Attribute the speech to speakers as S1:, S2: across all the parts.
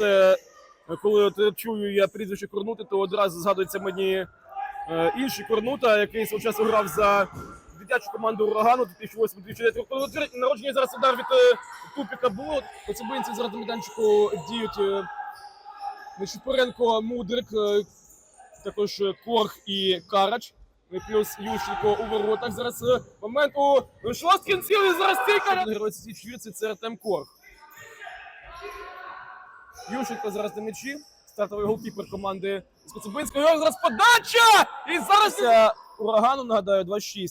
S1: Е, Коли от чую я прізвище Корнути, то одразу згадується мені е, інший Корнута, який свого часу грав за дитячу команду урагану 2008-2009. Народження зараз удар від е, Тупіка було. Коцюбинці зараз на майданчику діють е, Мудрик, е, також Корг і Карач. Плюс Ющенко у воротах. Зараз момент у Шосткін цілий зараз стійка. Герой цієї чвірці це Артем Корг. Ющенко зараз на м'ячі. Стартовий голкіпер команди з Коцюбинського. Його зараз подача! І зараз е, урагану, нагадаю, 2-6.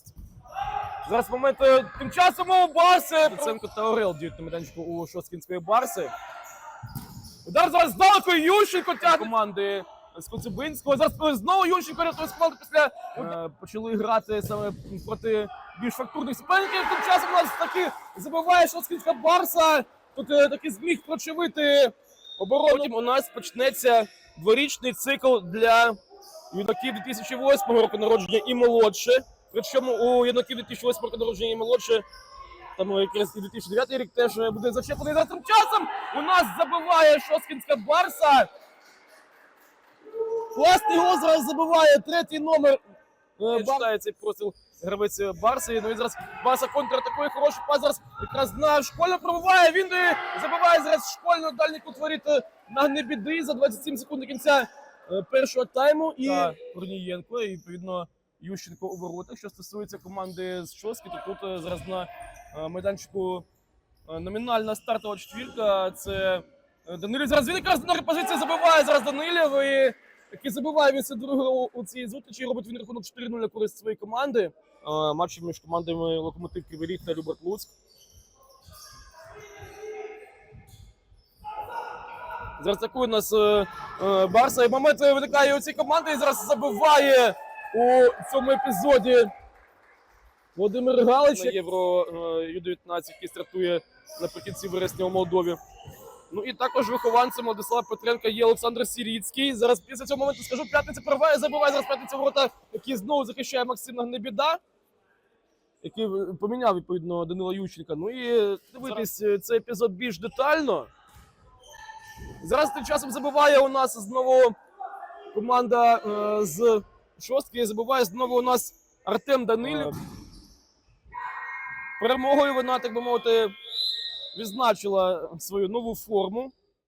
S1: Зараз момент е, тим часом у Барси. Проценко та Орел діють на майданчику у Шосткінської Барси. Удар зараз здалеку Ющенко тягне команди з Коцюбинського. Зараз знову Ющенко рятує команди після е, почали грати саме проти більш фактурних суперників. Тим часом у нас таки забиває Шоскінська Барса. Тут е, таки зміг прочевити оборону. Потім у нас почнеться дворічний цикл для юнаків 2008 року народження і молодше. Причому у юнаків 2008 року народження і молодше там е, якраз і 2009 рік теж е, буде зачеплений за цим часом. У нас забиває Шоскінська Барса. Класний гол зараз забиває третій номер. Е, Читає цей простіл гравець Барси. Ну і зараз Барса контратакує хороший пас. Зараз якраз на школьно пробиває. Він забиває зараз школьно дальній кут воріт е, на небіди за 27 секунд до кінця е, першого тайму. І Корнієнко, і відповідно Ющенко у воротах. Що стосується команди з Шоски, то тут е, зараз на е, майданчику е, номінальна стартова четвірка. Це е, Данилів. Зараз він якраз на позиції забиває зараз Данилів. І який забиває він друге у, цій зустрічі. Робить він рахунок 4-0 на користь своєї команди. Матчі між командами Локомотив Кривий та Люберт Луцьк. Зараз атакує нас е, е, Барса. І момент виникає у цій команді. І зараз забиває у цьому епізоді Володимир Галич. Євро е, Ю-19, який стартує наприкінці вересня у Молдові. Ну і також вихованцем Владислава Петренка є Олександр Сіріцький. Зараз після цього моменту скажу, п'ятниця переває, забиває зараз п'ятниця ворота, який знову захищає Максима Гнебіда, який е, поміняв відповідно Данила Ющенка. Ну і дивитись е, цей епізод більш детально. Зараз тим часом забиває у нас знову команда е, з шостки. Забиває знову у нас Артем Данилів. Перемогою вона, так би мовити, відзначила свою нову форму.